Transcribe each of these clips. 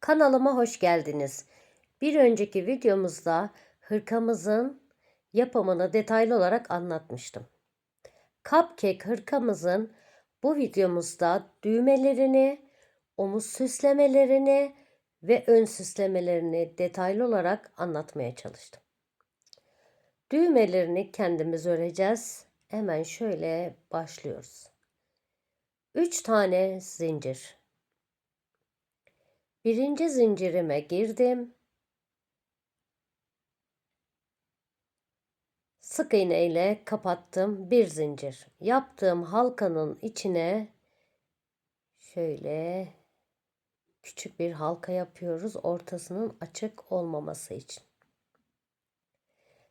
Kanalıma hoş geldiniz. Bir önceki videomuzda hırkamızın yapımını detaylı olarak anlatmıştım. Cupcake hırkamızın bu videomuzda düğmelerini, omuz süslemelerini ve ön süslemelerini detaylı olarak anlatmaya çalıştım. Düğmelerini kendimiz öreceğiz. Hemen şöyle başlıyoruz. 3 tane zincir. Birinci zincirime girdim. Sık iğne ile kapattım bir zincir. Yaptığım halkanın içine şöyle küçük bir halka yapıyoruz ortasının açık olmaması için.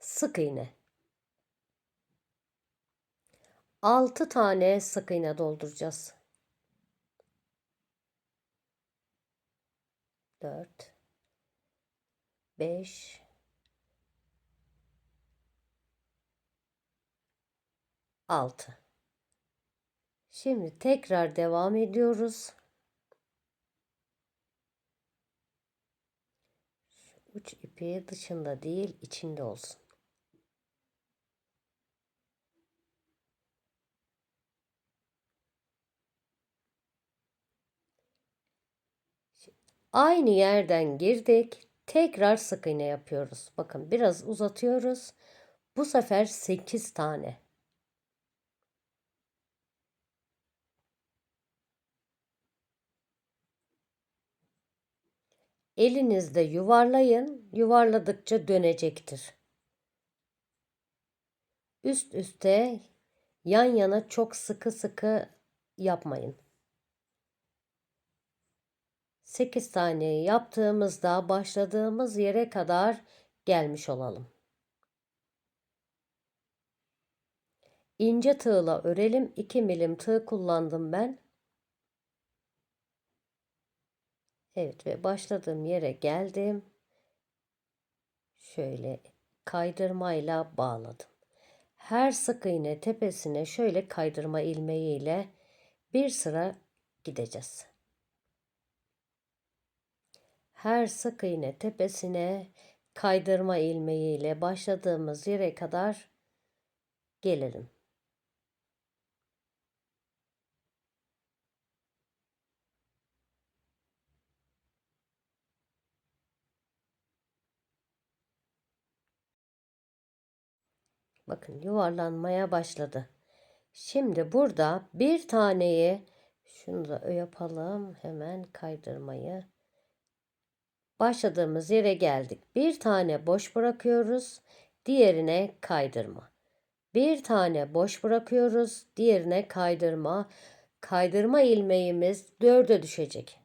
Sık iğne. 6 tane sık iğne dolduracağız. 4 5 6 Şimdi tekrar devam ediyoruz. Şu uç ipi dışında değil içinde olsun. Aynı yerden girdik. Tekrar sık iğne yapıyoruz. Bakın biraz uzatıyoruz. Bu sefer 8 tane. Elinizde yuvarlayın. Yuvarladıkça dönecektir. Üst üste yan yana çok sıkı sıkı yapmayın. 8 tane yaptığımızda başladığımız yere kadar gelmiş olalım. İnce tığla örelim. 2 milim tığ kullandım ben. Evet ve başladığım yere geldim. Şöyle kaydırmayla bağladım. Her sık iğne tepesine şöyle kaydırma ilmeğiyle bir sıra gideceğiz. Her sık iğne tepesine kaydırma ilmeğiyle başladığımız yere kadar gelelim. Bakın yuvarlanmaya başladı. Şimdi burada bir taneyi şunu da yapalım hemen kaydırmayı. Başladığımız yere geldik. Bir tane boş bırakıyoruz. Diğerine kaydırma. Bir tane boş bırakıyoruz. Diğerine kaydırma. Kaydırma ilmeğimiz dörde düşecek.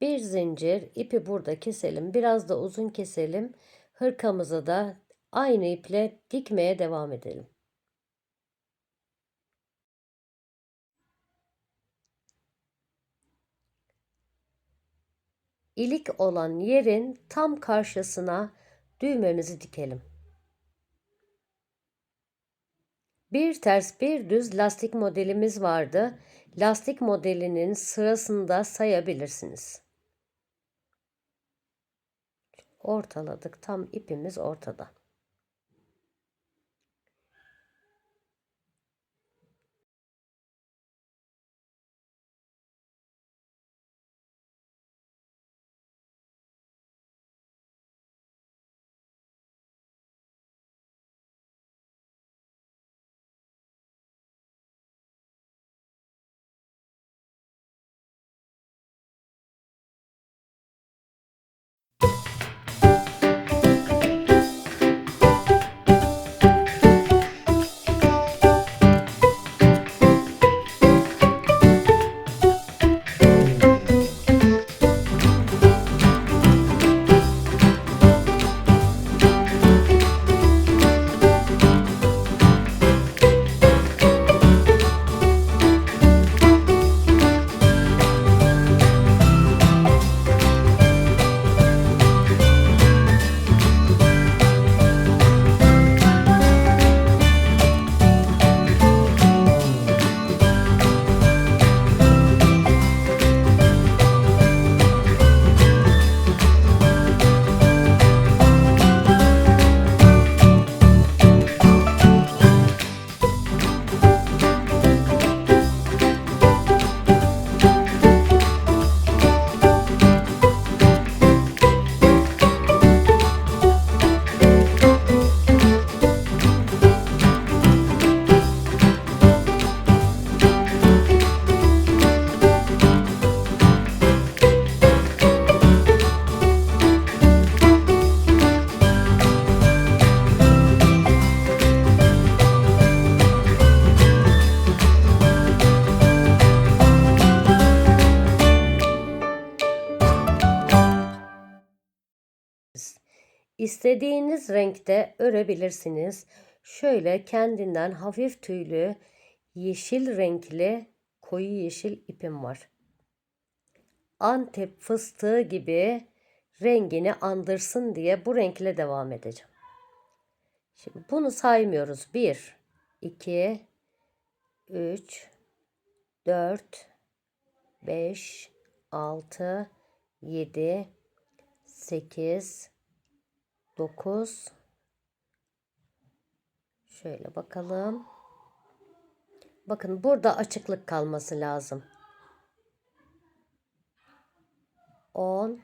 Bir zincir ipi burada keselim. Biraz da uzun keselim. Hırkamızı da aynı iple dikmeye devam edelim. İlik olan yerin tam karşısına düğmemizi dikelim. Bir ters bir düz lastik modelimiz vardı. Lastik modelinin sırasında sayabilirsiniz. Ortaladık. Tam ipimiz ortada. İstediğiniz renkte örebilirsiniz. Şöyle kendinden hafif tüylü yeşil renkli koyu yeşil ipim var. Antep fıstığı gibi rengini andırsın diye bu renkle devam edeceğim. Şimdi bunu saymıyoruz. 1, 2, 3, 4, 5, 6, 7, 8, 9, şöyle bakalım. Bakın burada açıklık kalması lazım. 10,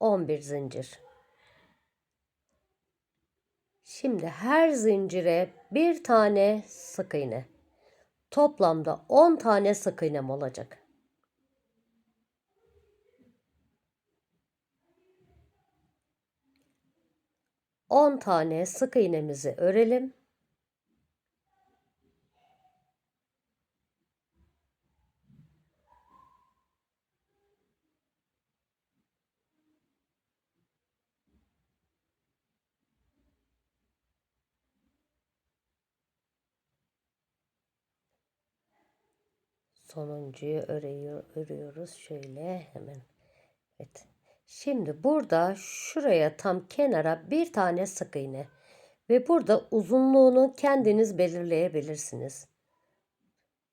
11 zincir. Şimdi her zincire bir tane sık iğne. Toplamda 10 tane sık iğnem olacak. On tane sık iğnemizi örelim. sonuncuyu örüyor, örüyoruz şöyle hemen. Evet. Şimdi burada şuraya tam kenara bir tane sık iğne ve burada uzunluğunu kendiniz belirleyebilirsiniz.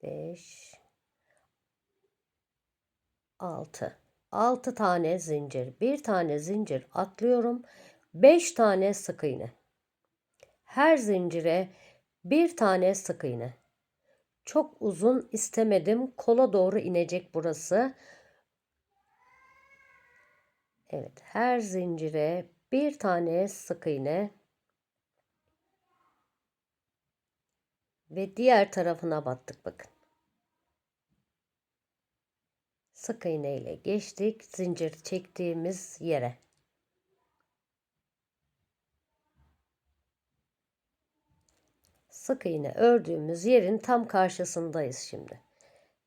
5 6 6 tane zincir, bir tane zincir atlıyorum. 5 tane sık iğne. Her zincire bir tane sık iğne. Çok uzun istemedim. Kola doğru inecek burası. Evet, her zincire bir tane sık iğne ve diğer tarafına battık bakın. Sık iğne ile geçtik zincir çektiğimiz yere. sık iğne ördüğümüz yerin tam karşısındayız şimdi.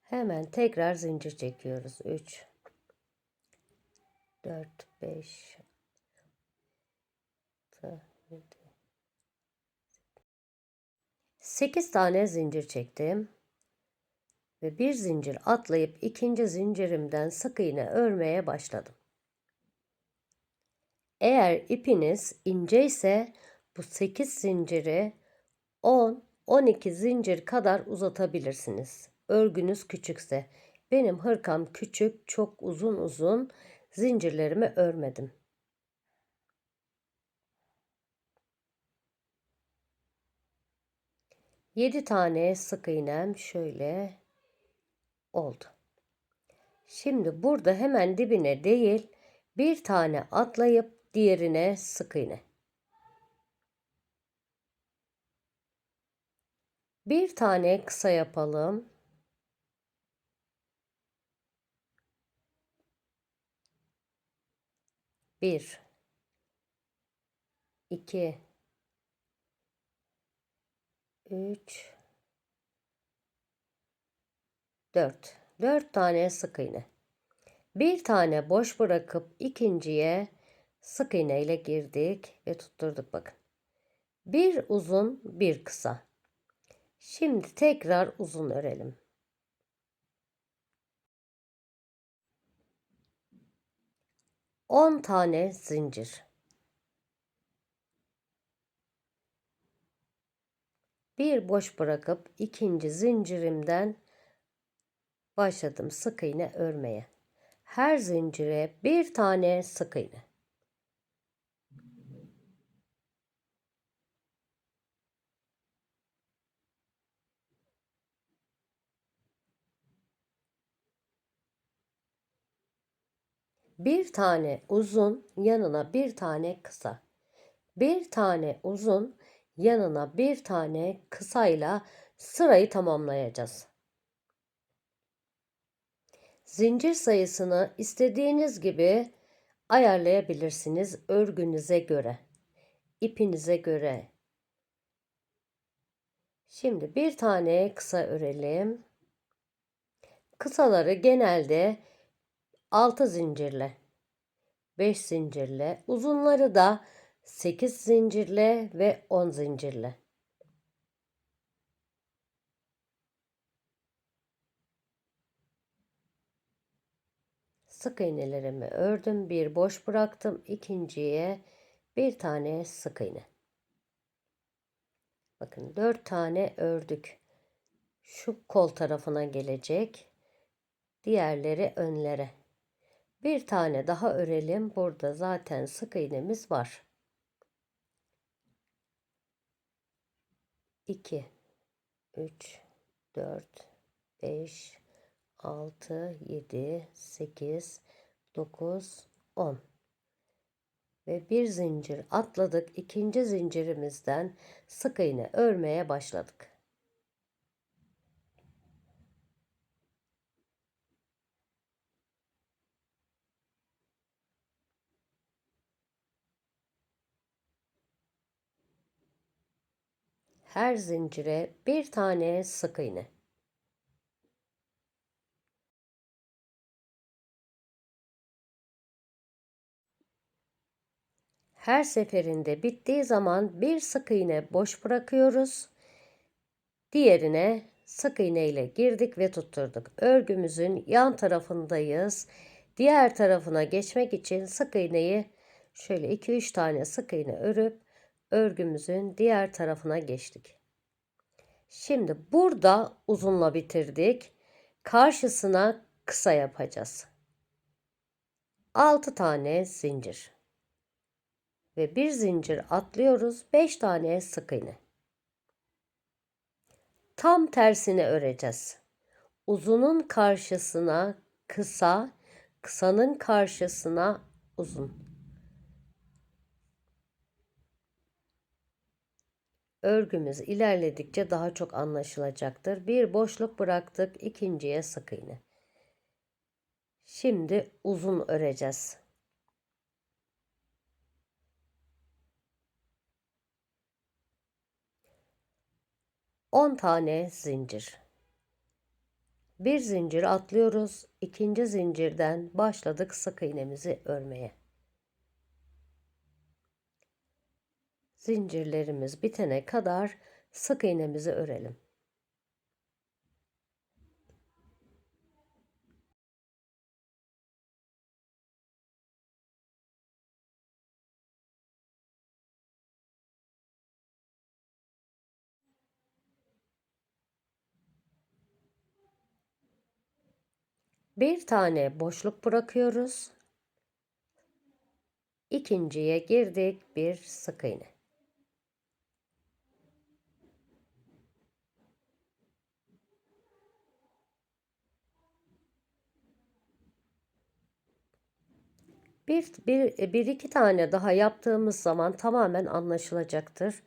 Hemen tekrar zincir çekiyoruz. 3 4 5 8 tane zincir çektim. Ve bir zincir atlayıp ikinci zincirimden sık iğne örmeye başladım. Eğer ipiniz ince ise bu 8 zinciri 10-12 zincir kadar uzatabilirsiniz. Örgünüz küçükse. Benim hırkam küçük, çok uzun uzun zincirlerimi örmedim. Yedi tane sık iğnem şöyle oldu. Şimdi burada hemen dibine değil bir tane atlayıp diğerine sık iğne. Bir tane kısa yapalım. Bir, iki, üç, dört. Dört tane sık iğne. Bir tane boş bırakıp ikinciye sık iğne ile girdik ve tutturduk bakın. Bir uzun, bir kısa. Şimdi tekrar uzun örelim. On tane zincir. Bir boş bırakıp ikinci zincirimden başladım sık iğne örmeye. Her zincire bir tane sık iğne. Bir tane uzun yanına bir tane kısa. Bir tane uzun yanına bir tane kısayla sırayı tamamlayacağız. Zincir sayısını istediğiniz gibi ayarlayabilirsiniz örgünüze göre, ipinize göre. Şimdi bir tane kısa örelim. Kısaları genelde 6 zincirle 5 zincirle uzunları da 8 zincirle ve 10 zincirle. Sık iğnelerimi ördüm. Bir boş bıraktım. ikinciye bir tane sık iğne. Bakın 4 tane ördük. Şu kol tarafına gelecek. Diğerleri önlere. Bir tane daha örelim. Burada zaten sık iğnemiz var. 2 3 4 5 6 7 8 9 10 ve bir zincir atladık. İkinci zincirimizden sık iğne örmeye başladık. Her zincire bir tane sık iğne. Her seferinde bittiği zaman bir sık iğne boş bırakıyoruz. Diğerine sık iğne ile girdik ve tutturduk. Örgümüzün yan tarafındayız. Diğer tarafına geçmek için sık iğneyi şöyle 2-3 tane sık iğne örüp örgümüzün diğer tarafına geçtik. Şimdi burada uzunla bitirdik. Karşısına kısa yapacağız. 6 tane zincir. Ve bir zincir atlıyoruz. 5 tane sık iğne. Tam tersini öreceğiz. Uzunun karşısına kısa, kısanın karşısına uzun. Örgümüz ilerledikçe daha çok anlaşılacaktır. Bir boşluk bıraktık, ikinciye sık iğne. Şimdi uzun öreceğiz. On tane zincir. Bir zincir atlıyoruz. ikinci zincirden başladık sık iğnemizi örmeye. Zincirlerimiz bitene kadar sık iğnemizi örelim. Bir tane boşluk bırakıyoruz. İkinciye girdik bir sık iğne. Bir, bir, e, bir iki tane daha yaptığımız zaman tamamen anlaşılacaktır.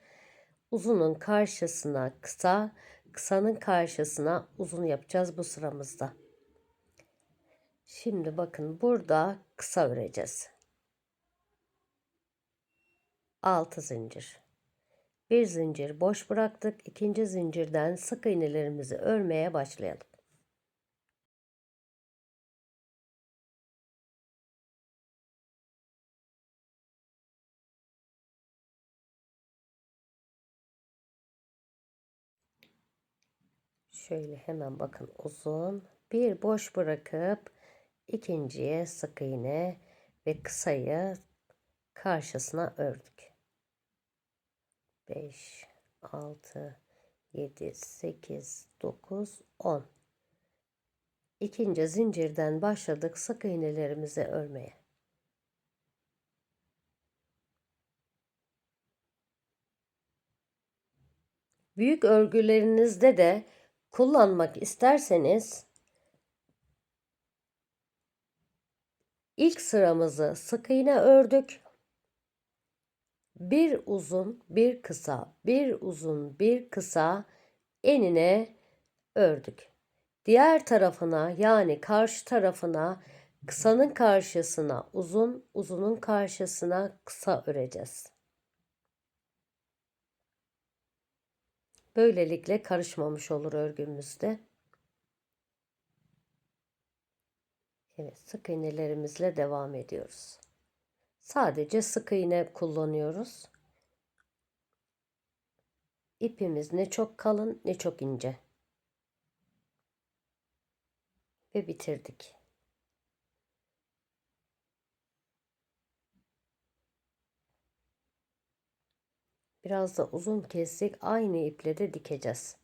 Uzunun karşısına kısa, kısanın karşısına uzun yapacağız bu sıramızda. Şimdi bakın burada kısa öreceğiz. 6 zincir. Bir zincir boş bıraktık. İkinci zincirden sık iğnelerimizi örmeye başlayalım. Şöyle hemen bakın uzun. Bir boş bırakıp ikinciye sık iğne ve kısayı karşısına ördük. 5, 6, 7, 8, 9, 10. İkinci zincirden başladık sık iğnelerimizi örmeye. Büyük örgülerinizde de kullanmak isterseniz ilk sıramızı sık iğne ördük. Bir uzun, bir kısa, bir uzun, bir kısa enine ördük. Diğer tarafına yani karşı tarafına kısanın karşısına uzun, uzunun karşısına kısa öreceğiz. Böylelikle karışmamış olur örgümüzde. Evet sık iğnelerimizle devam ediyoruz. Sadece sık iğne kullanıyoruz. İpimiz ne çok kalın ne çok ince. Ve bitirdik. Biraz da uzun kestik. Aynı iple de dikeceğiz.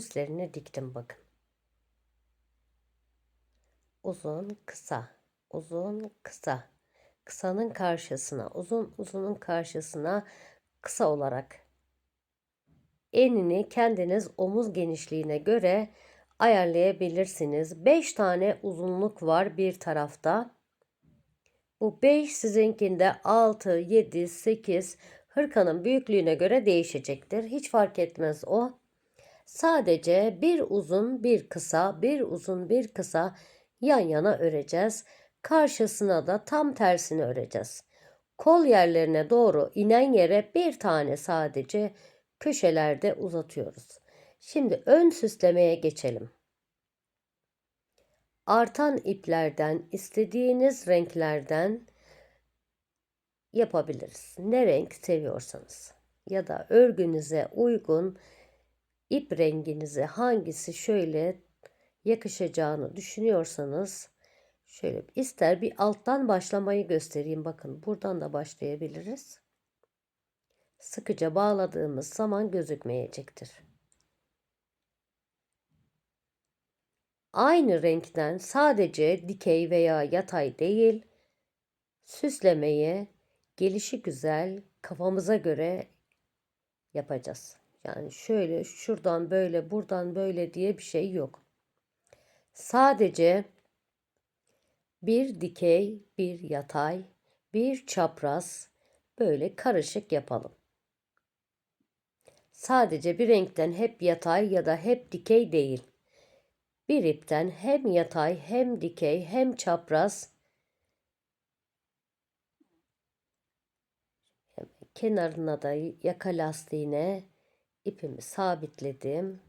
Süslerini diktim bakın. Uzun, kısa, uzun, kısa. Kısanın karşısına, uzun, uzunun karşısına kısa olarak enini kendiniz omuz genişliğine göre ayarlayabilirsiniz. 5 tane uzunluk var bir tarafta. Bu 5 sizinkinde 6, 7, 8 hırkanın büyüklüğüne göre değişecektir. Hiç fark etmez o. Sadece bir uzun bir kısa, bir uzun bir kısa yan yana öreceğiz. Karşısına da tam tersini öreceğiz. Kol yerlerine doğru inen yere bir tane sadece köşelerde uzatıyoruz. Şimdi ön süslemeye geçelim. Artan iplerden istediğiniz renklerden yapabiliriz. Ne renk seviyorsanız ya da örgünüze uygun ip renginize hangisi şöyle yakışacağını düşünüyorsanız şöyle ister bir alttan başlamayı göstereyim. Bakın buradan da başlayabiliriz. Sıkıca bağladığımız zaman gözükmeyecektir. Aynı renkten sadece dikey veya yatay değil süslemeyi gelişi güzel kafamıza göre yapacağız. Yani şöyle şuradan böyle buradan böyle diye bir şey yok. Sadece bir dikey, bir yatay, bir çapraz böyle karışık yapalım. Sadece bir renkten hep yatay ya da hep dikey değil. Bir ipten hem yatay hem dikey hem çapraz kenarına da yaka lastiğine ipimi sabitledim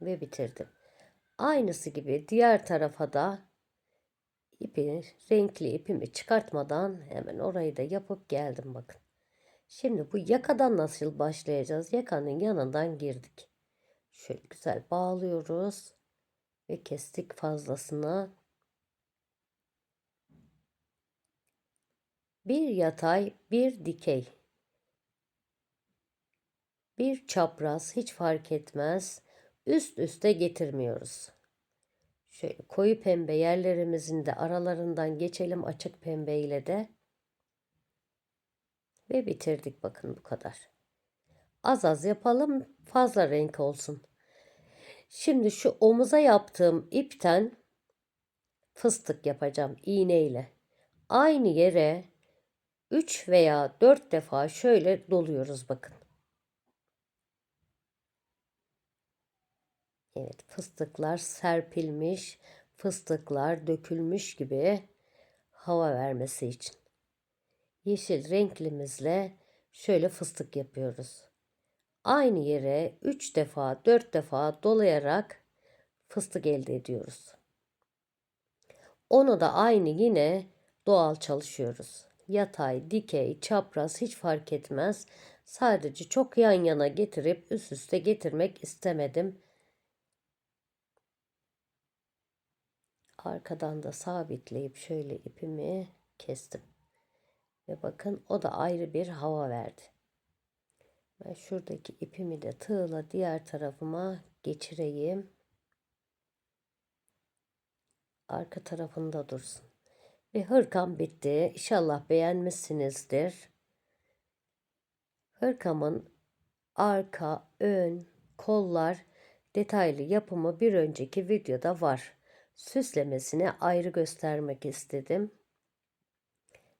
ve bitirdim. Aynısı gibi diğer tarafa da ipi, renkli ipimi çıkartmadan hemen orayı da yapıp geldim bakın. Şimdi bu yakadan nasıl başlayacağız? Yakanın yanından girdik. Şöyle güzel bağlıyoruz ve kestik fazlasını. Bir yatay, bir dikey bir çapraz hiç fark etmez. Üst üste getirmiyoruz. Şöyle koyu pembe yerlerimizin de aralarından geçelim açık pembe ile de. Ve bitirdik bakın bu kadar. Az az yapalım fazla renk olsun. Şimdi şu omuza yaptığım ipten fıstık yapacağım iğneyle. Aynı yere 3 veya 4 defa şöyle doluyoruz bakın. Evet, fıstıklar serpilmiş, fıstıklar dökülmüş gibi hava vermesi için. Yeşil renklimizle şöyle fıstık yapıyoruz. Aynı yere 3 defa, 4 defa dolayarak fıstık elde ediyoruz. Onu da aynı yine doğal çalışıyoruz. Yatay, dikey, çapraz hiç fark etmez. Sadece çok yan yana getirip üst üste getirmek istemedim. Arkadan da sabitleyip şöyle ipimi kestim. Ve bakın o da ayrı bir hava verdi. Ben şuradaki ipimi de tığla diğer tarafıma geçireyim. Arka tarafında dursun. Ve hırkam bitti. İnşallah beğenmişsinizdir. Hırkamın arka, ön, kollar detaylı yapımı bir önceki videoda var. Süslemesini ayrı göstermek istedim.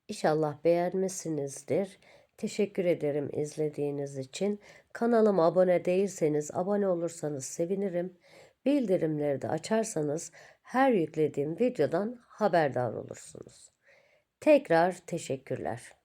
İnşallah beğenmişsinizdir. Teşekkür ederim izlediğiniz için. Kanalıma abone değilseniz abone olursanız sevinirim. Bildirimleri de açarsanız her yüklediğim videodan haberdar olursunuz. Tekrar teşekkürler.